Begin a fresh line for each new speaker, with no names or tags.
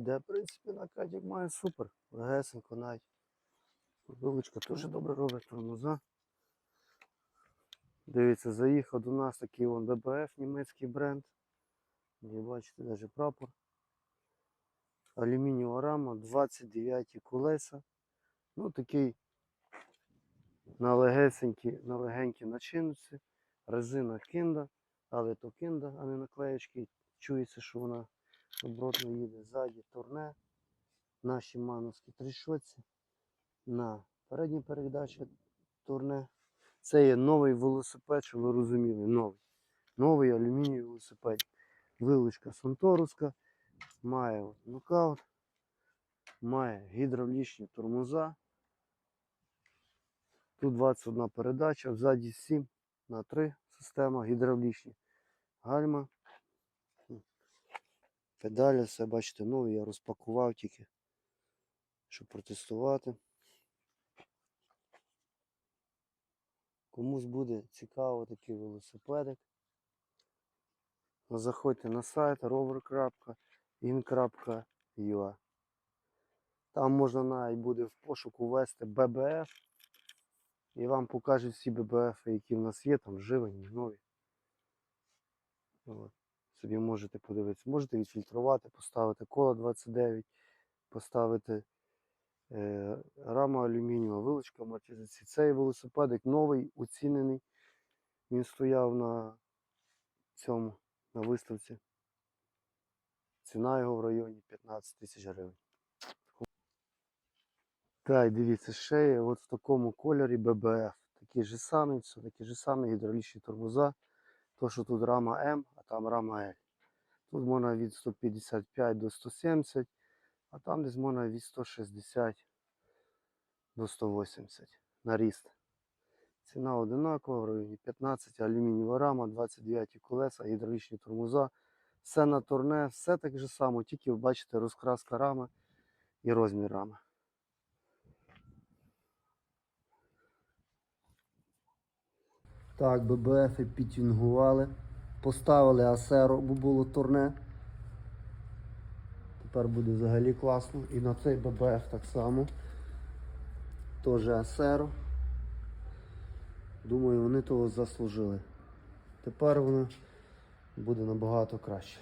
Де, в принципі, накатик має супер. Легесенько навіть. Вилочка теж добре робить тормоза. Дивіться, заїхав до нас такий вон ББФ, німецький бренд. І бачите, навіть прапор. Алюмінієва рама, 29 колеса. Ну, такий на легесенькі, на легенькій начинці. Резина кінда, але то кінда, а не наклеєчки. Чується, що вона оборотно їде. Ззаді турне. Наші мановські трішоці. На передній передачі турне. Це є новий велосипед, щоб ви розуміли, новий. Новий алюмінієвий велосипед. Вилучка Санторуска, має от нокаут, має гідравлічні тормоза. Тут 21 передача, ззаді 7 на 3 система гідравлічні. Гальма. Педалі, все бачите, нові я розпакував тільки, щоб протестувати. Комусь буде цікаво такий велосипедик. Заходьте на сайт rover.in.ua Там можна навіть буде в пошуку ввести BBF. І вам покажуть всі BBF, які в нас є, там живені, нові. От. Собі можете подивитися. Можете відфільтрувати, поставити коло 29, поставити е, рама алюмінієва, вилочка амортизації. Цей велосипедик новий, оцінений. Він стояв на цьому, на виставці. Ціна його в районі 15 тисяч гривень. Так, дивіться, ще є от в такому кольорі BBF. Такий же самий, все такі ж самі гідравлічні тормоза. То, що тут рама М, а там рама L. Тут можна від 155 до 170, а там десь можна від 160 до 180 на ріст. Ціна одинакова, в районі 15, алюмінієва рама, 29 колеса, гідравлічні тормоза. Все на турне, все так же само, тільки ви бачите розкраска рами і розмір рами. Так, ББФ підтюнгували. Поставили асеро, бо було турне. Тепер буде взагалі класно. І на цей ББФ так само. Теж асеро. Думаю, вони того заслужили. Тепер воно буде набагато краще.